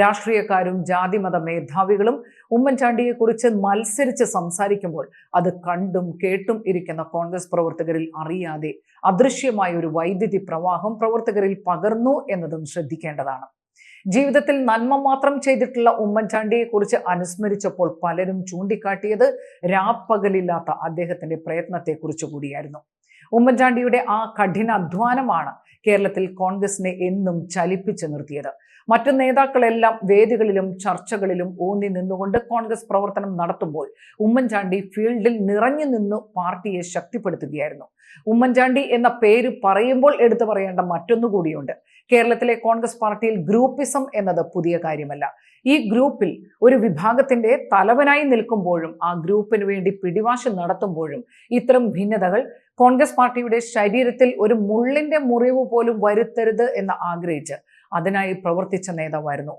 രാഷ്ട്രീയക്കാരും ജാതിമത മേധാവികളും ഉമ്മൻചാണ്ടിയെക്കുറിച്ച് മത്സരിച്ച് സംസാരിക്കുമ്പോൾ അത് കണ്ടും കേട്ടും ഇരിക്കുന്ന കോൺഗ്രസ് പ്രവർത്തകരിൽ അറിയാതെ അദൃശ്യമായ ഒരു വൈദ്യുതി പ്രവാഹം പ്രവർത്തകരിൽ പകർന്നു എന്നതും ശ്രദ്ധിക്കേണ്ടതാണ്. ജീവിതത്തിൽ നന്മ മാത്രം ചെയ്തിട്ടുള്ള ഉമ്മൻചാണ്ടിയെ കുറിച്ച് അനുസ്മരിച്ചപ്പോൾ പലരും ചൂണ്ടിക്കാട്ടിയത് രാപ്പകലില്ലാത്ത അദ്ദേഹത്തിന്റെ പ്രയത്നത്തെക്കുറിച്ച് കൂടിയായിരുന്നു. ഉമ്മൻചാണ്ടിയുടെ ആ കഠിന അധ്വാനമാണ് കേരളത്തിൽ കോൺഗ്രസിനെ എന്നും ചലിപ്പിച്ചു നിർത്തിയത്. മറ്റു നേതാക്കളെല്ലാം വേദികളിലും ചർച്ചകളിലും ഊന്നി നിന്നുകൊണ്ട് കോൺഗ്രസ് പ്രവർത്തനം നടത്തുമ്പോൾ ഉമ്മൻചാണ്ടി ഫീൽഡിൽ നിറഞ്ഞു നിന്നു പാർട്ടിയെ ശക്തിപ്പെടുത്തുകയായിരുന്നു. ഉമ്മൻചാണ്ടി എന്ന പേര് പറയുമ്പോൾ എടുത്തു പറയേണ്ട മറ്റൊന്നുകൂടിയുണ്ട് കേരളത്തിലെ കോൺഗ്രസ് പാർട്ടിയിൽ ഗ്രൂപ്പിസം എന്നത് പുതിയ കാര്യമല്ല. ഈ ഗ്രൂപ്പിൽ ഒരു വിഭാഗത്തിന്റെ തലവനായി നിൽക്കുമ്പോഴും ആ ഗ്രൂപ്പിന് വേണ്ടി പിടിവാശം നടത്തുമ്പോഴും ഇത്തരം ഭിന്നതകൾ കോൺഗ്രസ് പാർട്ടിയുടെ ശരീരത്തിൽ ഒരു മുള്ളിന്റെ മുറിവ് പോലും വരുത്തരുത് എന്ന് ആഗ്രഹിച്ച് അതിനായി പ്രവർത്തിച്ച നേതാവായിരുന്നു